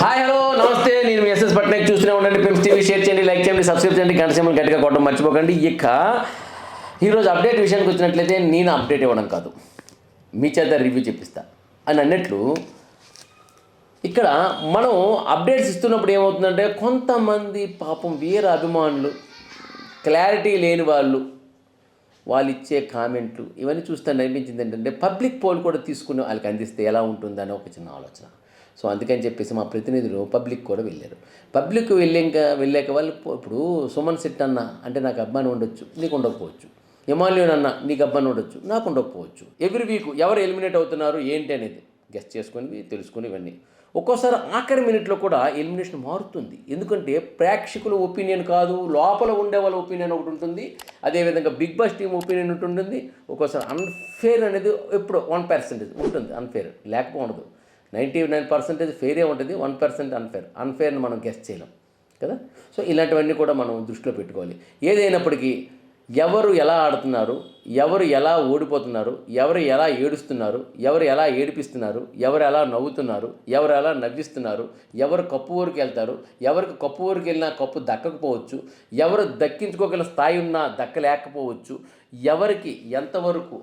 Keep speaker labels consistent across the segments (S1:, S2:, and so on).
S1: Hi hello నమస్తే. నేను మీ SS Patnaik చూస్తూనే ఉండండి. పెంప్స్ టీవీ షేర్ చేయండి లైక్ చేయండి సబ్స్క్రైబ్ చేయండి గంట సింబల్ గట్టిగా కొట్టడం మర్చిపోకండి. ఇక ఈరోజు అప్డేట్ విషయానికి వచ్చినట్లయితే నేను అప్డేట్ ఇవ్వడం కాదు. మీ చేత రివ్యూ చెప్పిస్తా. అని అన్నట్లు ఇక్కడ మనం అప్డేట్స్ ఇస్తున్నప్పుడు ఏమవుతుందంటే కొంతమంది పాపం వీర అభిమానులు క్లారిటీ లేని వాళ్ళు వాళ్ళు ఇచ్చే కామెంట్లు ఇవన్నీ చూస్తే అనిపించింది ఏంటంటే పబ్లిక్ పోల్ కూడా తీసుకుని వాళ్ళకి అందిస్తే ఎలా ఉంటుందని ఒక చిన్న ఆలోచన. సో అందుకని చెప్పేసి మా ప్రతినిధులు పబ్లిక్ కూడా వెళ్ళారు. పబ్లిక్ వెళ్ళాక వెళ్ళాక వాళ్ళు ఇప్పుడు సుమన్ సిట్ అన్న అంటే నాకు అబ్బాయి ఉండొచ్చు నీకు ఉండకపోవచ్చు. హిమాలయన్ అన్న నీకు అబ్బాయి ఉండొచ్చు నాకు ఉండకపోవచ్చు. ఎవ్రీ వీక్ ఎవరు ఎలిమినేట్ అవుతున్నారు ఏంటి అనేది గెస్ట్ చేసుకొని తెలుసుకుని ఇవన్నీ. ఒక్కోసారి ఆఖరి మినిట్లో కూడా ఎలిమినేషన్ మారుతుంది. ఎందుకంటే ప్రేక్షకుల ఒపీనియన్ కాదు లోపల ఉండే వాళ్ళ ఒపీనియన్ ఒకటి ఉంటుంది అదేవిధంగా బిగ్ బాస్ టీం ఒపీనియన్ ఉంటుంది. ఒక్కోసారి అన్ఫేర్ అనేది ఎప్పుడు వన్ పర్సెంటేజ్ ఉంటుంది అన్ఫేర్ లేకపోవడదు నైంటీ నైన్ పర్సెంటేజ్ ఫేరే ఉంటుంది వన్ పర్సెంట్ అన్ఫేర్ అన్ఫేర్ని మనం గెస్ట్ చేయలేం కదా? సో ఇలాంటివన్నీ కూడా మనం దృష్టిలో పెట్టుకోవాలి. ఏదైనప్పటికీ ఎవరు ఎలా ఆడుతున్నారు ఎవరు ఎలా ఓడిపోతున్నారు ఎవరు ఎలా ఏడుస్తున్నారు ఎవరు ఎలా ఏడిపిస్తున్నారు ఎవరు ఎలా నవ్వుతున్నారు ఎవరు ఎలా నవ్విస్తున్నారు ఎవరు కప్పు ఊరికి వెళ్తారు ఎవరికి కప్పు ఊరికి వెళ్ళినా కప్పు దక్కకపోవచ్చు ఎవరు దక్కించుకోగల స్థాయి ఉన్నా దక్కలేకపోవచ్చు ఎవరికి ఎంతవరకు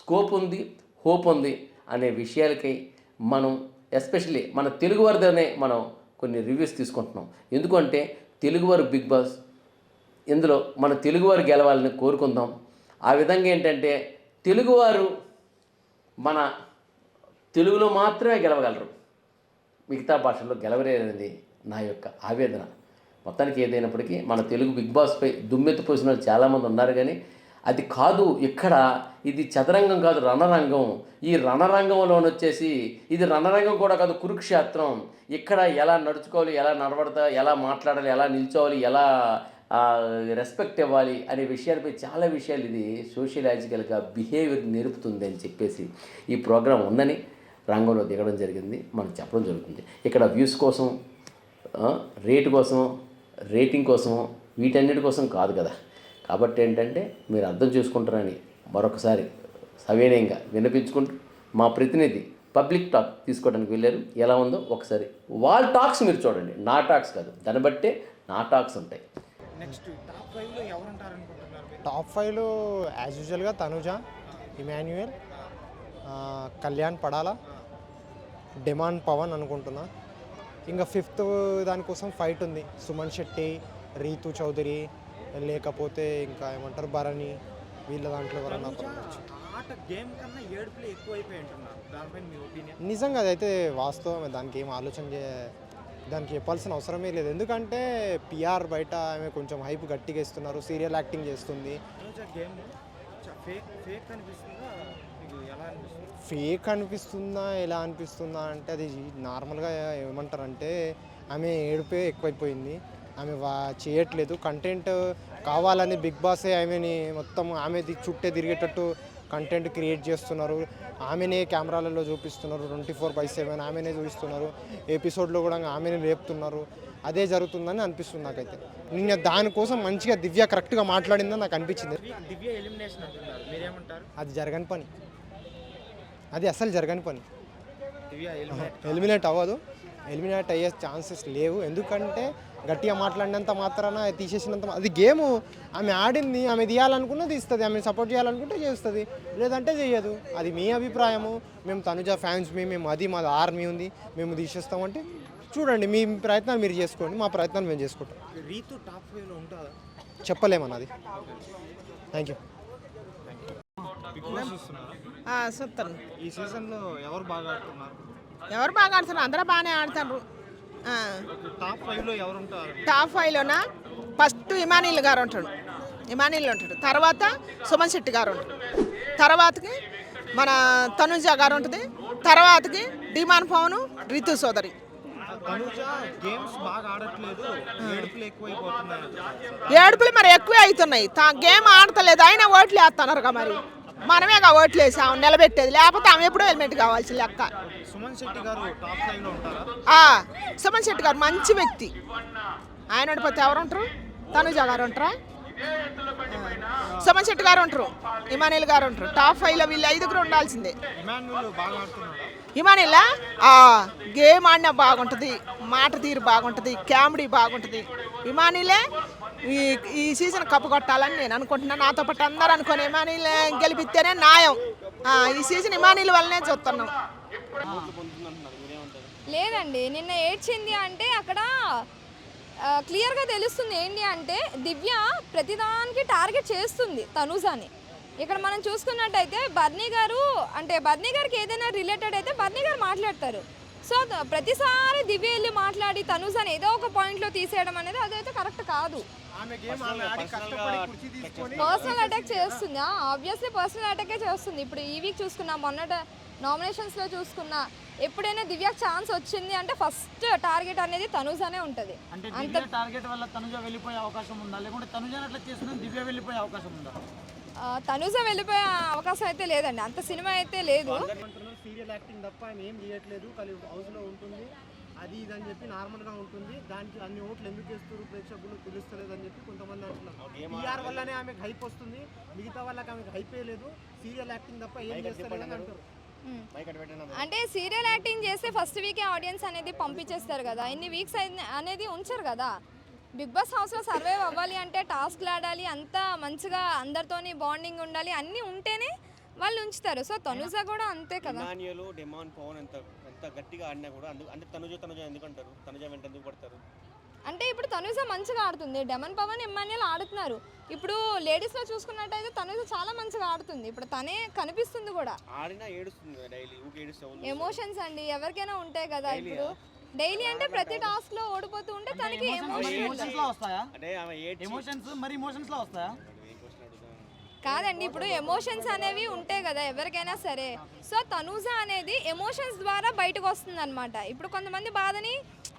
S1: స్కోప్ ఉంది హోప్ ఉంది అనే విషయాలకై మనం ఎస్పెషల్లీ మన తెలుగు వారిదనే మనం కొన్ని రివ్యూస్ తీసుకుంటున్నాం. ఎందుకంటే తెలుగువారు బిగ్ బాస్ ఇందులో మన తెలుగువారు గెలవాలని కోరుకుందాం. ఆ విధంగా ఏంటంటే తెలుగువారు మన తెలుగులో మాత్రమే గెలవగలరు. మిగతా భాషల్లో గెలవలేనది నా యొక్క ఆవేదన. మొత్తానికి ఏదైనప్పటికీ మన తెలుగు బిగ్ బాస్పై దుమ్మెత్తిపోసిన వాళ్ళు చాలామంది ఉన్నారు కానీ అది కాదు ఇక్కడ ఇది చదరంగం కాదు రణరంగం. ఈ రణరంగంలోనొచ్చేసి ఇది రణరంగం కూడా కాదు కురుక్షేత్రం. ఇక్కడ ఎలా నడుచుకోవాలి ఎలా నడవడతా ఎలా మాట్లాడాలి ఎలా నిల్చోవాలి ఎలా రెస్పెక్ట్ ఇవ్వాలి అనే విషయాలపై చాలా విషయాలు ఇది సోషియలాజికల్గా బిహేవియర్ నేర్పుతుంది అని చెప్పేసి ఈ ప్రోగ్రాం ఉందని రంగంలో దిగడం జరిగింది. మనం చెప్పడం జరుగుతుంది. ఇక్కడ వ్యూస్ కోసం రేటు కోసం రేటింగ్ కోసం వీటన్నిటి కోసం కాదు కదా. కాబట్టి ఏంటంటే మీరు అర్థం చేసుకుంటారని మరొకసారి సవినయంగా వినిపించుకుంటూ మా ప్రతినిధి పబ్లిక్ టాక్ తీసుకోవడానికి వెళ్ళారు. ఎలా ఉందో ఒకసారి వాళ్ళ టాక్స్ మీరు చూడండి. నా టాక్స్ కాదు. దాన్ని బట్టే నా టాక్స్ ఉంటాయి.
S2: నెక్స్ట్ టాప్ ఫైవ్లో ఎవరు ఉంటారు అనుకుంటున్నారు మీరు
S3: టాప్ ఫైవ్లో యాజ్ యూజువల్గా తనుజ ఇమాన్యుయల్ కళ్యాణ్ పడాల డిమాండ్ పవన్ అనుకుంటున్నా. ఇంకా ఫిఫ్త్ దానికోసం ఫైట్ ఉంది. సుమన్ శెట్టి రీతు చౌదరి లేకపోతే ఇంకా ఏమంటారు భరణి వీళ్ళ దాంట్లో ఎవరన్నా.
S2: ఆట గేమ్ కన్నా ఏడుపులు ఎక్కువైపోయి అంటున్నారు. దానిపైన మీ ఒపీనియన్?
S3: నిజంగా అదైతే వాస్తవం దానికి ఏం ఆలోచన చే దానికి చెప్పాల్సిన అవసరమే లేదు. ఎందుకంటే పిఆర్ బయట ఆమె కొంచెం హైప్ గట్టిగా ఇస్తున్నారు సీరియల్ యాక్టింగ్ చేస్తుంది.
S2: గేమ్ అనిపిస్తుంది?
S3: ఫేక్ అనిపిస్తుందా? ఎలా అనిపిస్తుందా అంటే అది నార్మల్గా ఏమంటారంటే ఆమె ఏడుపే ఎక్కువైపోయింది. ఆమె వా చేయట్లేదు. కంటెంట్ కావాలని బిగ్ బాసే ఆమెని మొత్తం ఆమెది చుట్టే తిరిగేటట్టు కంటెంట్ క్రియేట్ చేస్తున్నారు. ఆమెనే కెమెరాలలో చూపిస్తున్నారు. ట్వంటీ ఫోర్ బై సెవెన్ ఆమెనే చూపిస్తున్నారు. ఎపిసోడ్లో కూడా ఆమెనే రేపుతున్నారు. అదే జరుగుతుందని అనిపిస్తుంది నాకైతే. నిన్న దానికోసం మంచిగా దివ్య కరెక్ట్గా మాట్లాడిందని నాకు అనిపించింది. అది జరగని పని. అది అసలు జరగని పని.
S2: ఎలిమినేట్
S3: అవ్వదు. ఎలిమినేట్ అయ్యే ఛాన్సెస్ లేవు. ఎందుకంటే గట్టిగా మాట్లాడినంత మాత్రాన తీసేసినంత అది గేమ్. ఆమె ఆడింది ఆమె తీయాలనుకున్నది ఇస్తుంది ఆమె సపోర్ట్ చేయాలనుకుంటే చేస్తుంది. లేదంటే చేయదు. అది మీ అభిప్రాయము. మేము తనుజ ఫ్యాన్స్ మీ మేము అది మాది ఆర్మీ ఉంది. మేము తీసేస్తామంటే చూడండి మీ ప్రయత్నాలు మీరు చేసుకోండి మా ప్రయత్నాలు మేము చేసుకుంటాం.
S2: రీతు టాప్ ఫైవ్లో ఉంటుందా
S3: చెప్పలేమన్నది. థ్యాంక్ యూ
S4: చూస్తాను
S2: ఈ సీజన్లో ఎవరు బాగా ఆడుతున్నారు?
S4: ఎవరు బాగా ఆడుతున్నారు? అందరూ బాగానే ఆడుతారు
S2: టాప్
S4: ఫైవ్లోన? ఫస్ట్ ఇమానీల్ గారు ఉంటాడు. ఇమానీల్ ఉంటాడు. తర్వాత సుమన్ శెట్టి గారు ఉంటాడు తర్వాతకి మన తనుజ గారు ఉంటుంది. తర్వాతకి డిమాన్ పవన్ రితు సోదరి.
S2: ఏడుపులు
S4: మరి ఎక్కువే అవుతున్నాయి. తా గేమ్ ఆడతలేదు. అయినా ఓట్లు వేస్తున్నారు మరి. మనమేగా ఓట్లు వేసి ఆమె నిలబెట్టేది. లేకపోతే ఆమె ఎప్పుడో హెల్మెట్ కావాల్సి లెక్క.
S2: సుమన్ శెట్టి గారు టాప్ ఫైవ్లో ఉంటారా?
S4: ఆ, సుమన్ శెట్టి గారు మంచి వ్యక్తి. ఆయన ఓడిపోతే ఎవరు ఉంటారు తనుజ గారు ఉంటారా సుమన్ శెట్టి గారు ఉంటారు ఇమానిల్ గారు ఉంటారు టాప్ ఫైవ్లో వీళ్ళు ఐదుగురు ఉండాల్సిందే.
S2: ఇమాన్యుల్
S4: ఆ? గేమ్ ఆడినా బాగుంటుంది. మాట తీరు బాగుంటుంది. కామెడీ బాగుంటుంది. ఇమానిలే ఈ ఈ సీజన్ కప్పు కొట్టాలని నేను అనుకుంటున్నాను నాతో పాటు అందరూ అనుకుని ఇమానీలే గెలిపిస్తేనే న్యాయం. ఈ సీజన్ ఇమానీల వల్లనే చూస్తున్నాం.
S5: లేదండి నిన్న ఏడ్చింది అంటే అక్కడ క్లియర్గా తెలుస్తుంది ఏంటి అంటే దివ్య ప్రతిదానికి టార్గెట్ చేస్తుంది తనూజాని. ఇక్కడ మనం చూసుకున్నట్టయితే బర్నీ గారు అంటే బర్నీ గారికి ఏదైనా రిలేటెడ్ అయితే బర్నీ గారు మాట్లాడతారు. సో ప్రతిసారి దివ్య వెళ్ళి మాట్లాడి తనూజాని ఏదో ఒక పాయింట్లో తీసేయడం అనేది అదైతే కరెక్ట్ కాదు. పర్సనల్ అటాక్ చేస్తుంది. ఆబ్వియస్లీ పర్సనల్ అటాకే చేస్తుంది. ఇప్పుడు ఈ వీక్ చూసుకున్నా మొన్నట నామినేషన్స్లో చూసుకున్నా ఎప్పుడైనా దివ్యకు ఛాన్స్ వచ్చింది అంటే ఫస్ట్ టార్గెట్ అనేది తనూజానే ఉంటుంది.
S6: అంటే
S5: అంత
S6: దివ్య టార్గెట్ వల్ల తనుజ వెళ్ళిపోయే అవకాశం ఉందా? లేకుంటే తనుజ అట్లా చేస్తున్నా దివ్య వెళ్ళిపోయే అవకాశం ఉందా?
S5: తనూజ వెళ్ళిపోయే అవకాశం అయితే లేదండి. అంత సినిమా అయితే లేదు.
S3: అంటున్నారు సీరియల్ యాక్టింగ్ తప్ప ఆమె ఏం చేయట్లేదు. కానీ హౌస్లో ఉంటుంది. అది ఇది అని చెప్పి నార్మల్గా ఉంటుంది. దానికి అన్ని ఓట్లు ఎందుకు వేస్తారు ప్రేక్షకులు తెలుస్తలేదు అని చెప్పి కొంతమంది అంటున్నారు. టీఆర్ వల్లనే ఆమెకు హైప్ వస్తుంది. మిగతా వాళ్ళకి ఆమెకు హైప్ లేదు. సీరియల్ యాక్టింగ్ తప్ప ఏం చేస్తలేదు అని అంటారు.
S5: అంటే సీరియల్ యాక్టింగ్ చేస్తే ఫస్ట్ వీకే ఆడియన్స్ అనేది పంపించేస్తారు కదా. ఇన్ని వీక్స్ అనేది ఉంచరు కదా. బిగ్ బాస్ హౌస్లో సర్వైవ్ అవ్వాలి అంటే టాస్క్లు ఆడాలి అంతా మంచిగా అందరితోని బాండింగ్ ఉండాలి అన్నీ ఉంటేనే వాళ్ళు ఉంచుతారు. సో తనుజ కూడా అంతే కదా.
S2: డెమాన్ పవన్ ఎంత ఎంత గట్టిగా ఆడినా కూడా అందుకు అంటే తనుజ తనుజ ఎందుకు అంటారు తనుజ వెంట ఎందుకు పడతారు?
S5: అంటే ఇప్పుడు తనుజ మంచిగా ఆడుతుంది. డెమన్ పవన్ ఎమ్మాన్యుల్ ఆడుతున్నారు. ఇప్పుడు లేడీస్లో చూసుకున్నట్టయితే తనుజ చాలా మంచిగా ఆడుతుంది. ఇప్పుడు తనే కనిపిస్తుంది కూడా.
S2: ఆడినా ఏడుస్తుంది డైలీ
S5: ఎమోషన్స్ అండి. ఎవరికైనా ఉంటాయి కదా ఇప్పుడు. డైలీ అంటే ప్రతి టాస్క్లో ఓడిపోతూ ఉంటే తనకి ఎమోషన్
S6: ఎమోషన్స్లో వస్తాయా?
S2: అంటే ఆమె ఏడ్చి
S6: ఎమోషన్స్ మరి ఎమోషన్స్లో వస్తాయా?
S2: ఏ క్వశ్చన్ అడుగుతాను
S5: కాదండి ఇప్పుడు ఎమోషన్స్ అనేవి ఉంటాయి కదా ఎవరికైనా సరే. సో తనూజ అనేది ఎమోషన్స్ ద్వారా బయటకు వస్తుంది అనమాట ఇప్పుడు కొంతమంది బాధని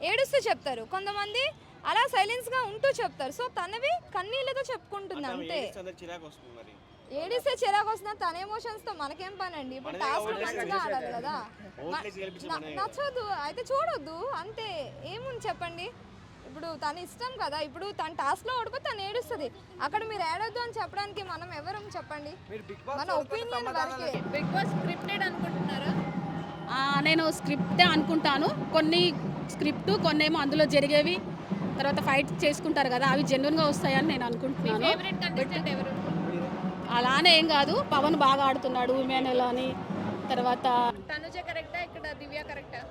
S5: ఏడుస్తూ చెప్తారు. కొంతమంది అలా సైలెన్స్గా ఉంటూ చెప్తారు. సో తనవి కన్నీళ్ళతో చెప్పుకుంటుంది అంతే.
S2: ఏడిస్తే చిరాకు వస్తుంది
S5: వస్తున్నా తన ఎమోషన్స్తో మనకేం పని అండి ఇప్పుడు టాస్క్
S2: ఓట్లేసి
S5: మంచిగా ఆడాలి కదా. నచ్చదు అయితే చూడొద్దు. అంతే. ఏముంది చెప్పండి? ఇప్పుడు తన ఇష్టం కదా. ఇప్పుడు తన టాస్క్లో ఓడిపోతే తను ఏడుస్తుంది. అక్కడ మీరు ఏడొద్దు అని చెప్పడానికి మనం ఎవరం చెప్పండి? మన ఒపీనియన్ వరకే.
S7: బిగ్ బాస్ స్క్రిప్టెడ్ అనుకుంటున్నారా? నేను స్క్రిప్టే అనుకుంటాను. కొన్ని స్క్రిప్ట్ కొన్ని ఏమో అందులో జరిగేవి తర్వాత ఫైట్ చేసుకుంటారు కదా అవి జెన్యున్గా వస్తాయని నేను అనుకుంటున్నాను.
S5: ఫేవరెట్ కంటెస్టెంట్ ఎవరు?
S7: అలానే ఏం కాదు పవన్ బాగా ఆడుతున్నాడు ఉమెన్ అని తర్వాత
S5: తనుజ కరెక్టా ఇక్కడ దివ్య కరెక్టా?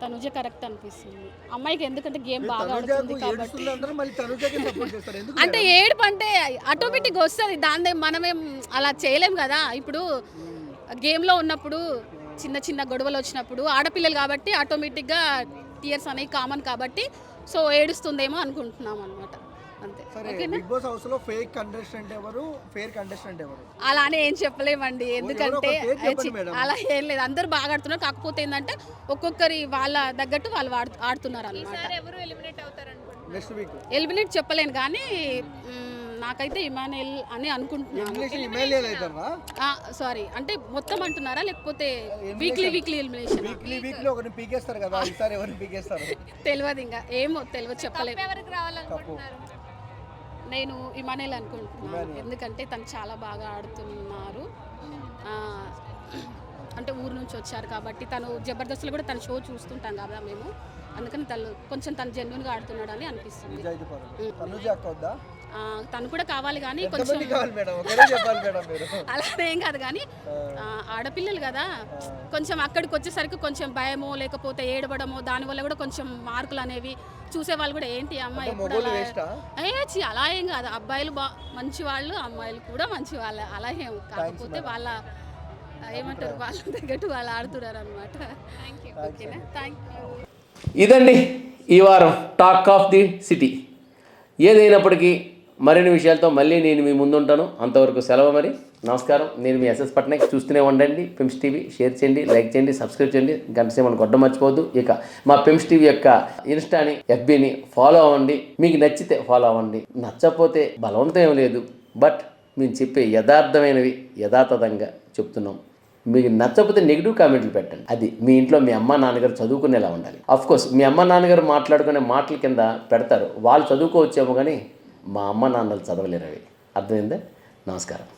S7: తనుజ కరెక్ట్ అనిపిస్తుంది. అమ్మాయికి ఎందుకంటే గేమ్ బాగా ఆడుతుంది కాబట్టి. అంటే ఏడుపు అంటే ఆటోమేటిక్గా వస్తుంది దాన్ని మనమేం అలా చేయలేం కదా. ఇప్పుడు గేమ్లో ఉన్నప్పుడు చిన్న చిన్న గొడవలు వచ్చినప్పుడు ఆడపిల్లలు కాబట్టి ఆటోమేటిక్గా టీయర్స్ అనేవి కామన్ కాబట్టి సో ఏడుస్తుందేమో అనుకుంటున్నాం అనమాట అంతే.
S8: సరే
S7: ఓకేనా?
S8: బిగ్ బాస్ హౌస్లో ఫేక్ కంటెస్టెంట్ ఎవరు? ఫేర్ కంటెస్టెంట్ ఎవరు?
S7: అలానే ఏం చెప్పలేమండి. ఎందుకంటే. అలా ఏం లేదు. అందరు బాగా ఆడుతున్నారు. కాకపోతే ఏంటంటే ఒక్కొక్కరి వాళ్ళ తగ్గట్టు వాళ్ళు ఆడు- ఆడుతున్నారు అనమాట
S5: ఎవరు ఎలిమినేట్ అవుతారు అనుకుంటున్నారు
S8: నెక్స్ట్ వీక్
S7: ఎలిమినేట్ చెప్పలేను కానీ నాకైతే ఇమానుయల్ అని అనుకుంటున్నాను. సారీ అంటే మొత్తం అంటున్నారా? లేకపోతే weekly weekly elimination
S8: weekly weekly ఒకరిని పీకేస్తారు కదా ఈసారి ఎవరిని పీకేస్తారు?
S7: తెలియదు ఇంకా. ఏమో తెలియదు చెప్పలేము.
S5: ఎవరికి రావాలనుకుంటున్నారు?
S7: నేను ఇమానుయల్ అనుకుంటున్నాను. ఎందుకంటే తను చాలా బాగా ఆడుతున్నారు. ఆ, అంటే ఊరు నుంచి వచ్చారు కాబట్టి తను జబర్దస్త్లో కూడా తన షో చూస్తుంటాం కదా మేము. అందుకని తను కొంచెం తను జెన్యున్గా ఆడుతున్నాడు అని అనిపిస్తుంది తను కూడా కావాలి కానీ కొంచెం
S8: ఎంతమంది కావాలి మేడం? ఒకరే చెప్పాలి మేడం మీరు.
S7: అలానే ఏం కాదు కానీ ఆడపిల్లలు కదా. కొంచెం అక్కడికి వచ్చేసరికి కొంచెం భయమో లేకపోతే ఏడవడమో దానివల్ల కూడా కొంచెం మార్కులు అనేవి చూసే వాళ్ళు కూడా ఏంటి అమ్మాయి ఏ అలా ఏం కాదు. అబ్బాయిలు బా మంచి వాళ్ళు అమ్మాయిలు కూడా మంచి వాళ్ళే అలా ఏం కాకపోతే వాళ్ళ ఏమంటారు వాళ్ళ తగ్గట్టు వాళ్ళు ఆడుతున్నారు అనమాట ఓకేనా థ్యాంక్ యూ
S1: ఇదండి ఈ వారం టాక్ ఆఫ్ ది సిటీ. ఏదైనప్పటికీ మరిన్ని విషయాలతో మళ్ళీ నేను మీ ముందుంటాను. అంతవరకు సెలవు మరి. నమస్కారం. నేను మీ ఎస్ఎస్ పట్నాయక్. చూస్తూనే ఉండండి. పిమ్స్ టీవీ షేర్ చేయండి లైక్ చేయండి సబ్స్క్రైబ్ చేయండి. గంట సేమని కొట్ట మర్చిపోవద్దు. ఇక మా పిమ్స్ టీవీ యొక్క ఇన్స్టాని ఎఫ్బీని ఫాలో అవ్వండి. మీకు నచ్చితే ఫాలో అవ్వండి. నచ్చకపోతే బలవంతం ఏం లేదు. బట్ మేము చెప్పే యథార్థమైనవి యథాతథంగా చెప్తున్నాం. మీకు నచ్చకపోతే నెగిటివ్ కామెంట్లు పెట్టండి. అది మీ ఇంట్లో మీ అమ్మ నాన్నగారు చదువుకునేలా ఉండాలి. అఫ్ కోర్స్ మీ అమ్మ నాన్నగారు మాట్లాడుకునే మాటల కింద పెడతారు. వాళ్ళు చదువుకోవచ్చేమో కానీ మా అమ్మ నాన్నలు చదవలేరు అవి. అర్థమైందా? నమస్కారం.